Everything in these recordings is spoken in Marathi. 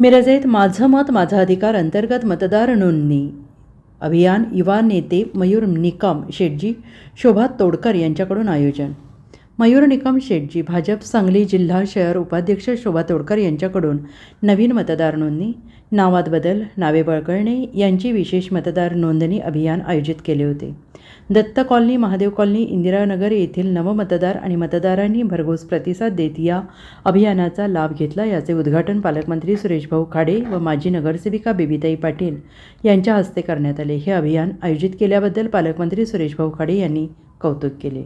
मिरजेत माझं मत माझा अधिकार अंतर्गत मतदार नोंदणी. अभियान युवा नेते मयूर निकम शेटजी शोभा तोडकर यांच्याकडून आयोजन. मयूर निकम शेटजी भाजप सांगली जिल्हा शहर उपाध्यक्ष शोभा तोडकर यांच्याकडून नवीन मतदार नोंदणी नावात बदल नावे बळकळणे यांची विशेष मतदार नोंदणी अभियान आयोजित केले होते. दत्त कॉलनी महादेव कॉलनी इंदिरानगर येथील नवमतदार आणि मतदारांनी भरघोस प्रतिसाद देत या अभियानाचा लाभ घेतला याचे उद्घाटन पालकमंत्री सुरेशभाऊ खाडे व माजी नगरसेविका बेबीताई पाटील यांच्या हस्ते करण्यात आले. हे अभियान आयोजित केल्याबद्दल पालकमंत्री सुरेशभाऊ खाडे यांनी कौतुक केले.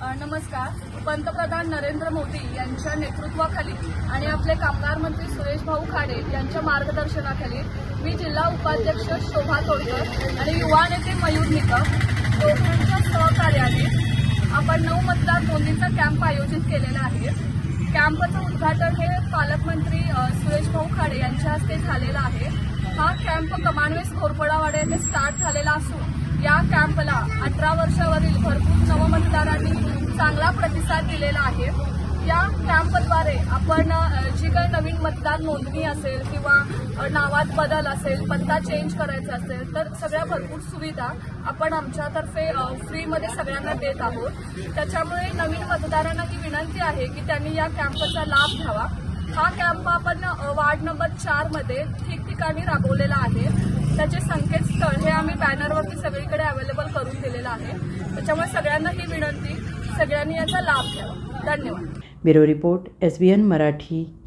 नमस्कार. पंतप्रधान नरेंद्र मोदी यांच्या नेतृत्वाखाली आणि आपले कामगार मंत्री सुरेश भाऊ खाडे यांच्या मार्गदर्शनाखाली मी जिल्हा उपाध्यक्ष शोभा तोडकर आणि युवा नेते मयूर निकम दोघांच्या सहकार्याने आपण नऊ मतदार नोंदणीचा कॅम्प आयोजित केलेला आहे. कॅम्पचं उद्घाटन हे पालकमंत्री सुरेश भाऊ खाडे यांच्या हस्ते झालेलं आहे. हा कॅम्प कमानवेस घोरपडावाडे येथे स्टार्ट झालेला असून या कॅम्पला अठरा वर्षावरील भरपूर नवमतदारांनी चांगला प्रतिसाद दिलेला आहे. या कॅम्पद्वारे आपण जी काही नवीन मतदार नोंदणी असेल किंवा नावात बदल असेल पत्ता चेंज करायचा असेल तर सगळ्या भरपूर सुविधा आपण आमच्यातर्फे फ्रीमध्ये सगळ्यांना देत आहोत. त्याच्यामुळे नवीन मतदारांना ही विनंती आहे की त्यांनी या कॅम्पचा लाभ घ्यावा. हा कॅम्प आपण वार्ड नंबर चारमध्ये ठिकठिकाणी राबवलेला आहे. त्याचे संकेतस्थळ हे आम्ही बॅनरवरती सगळीकडे अवेलेबल करून दिलेलं आहे. त्याच्यामुळे सगळ्यांना ही विनंती. सगळ्यांनी याचा लाभ घ्यावा. धन्यवाद. Bureau report S B N Marathi.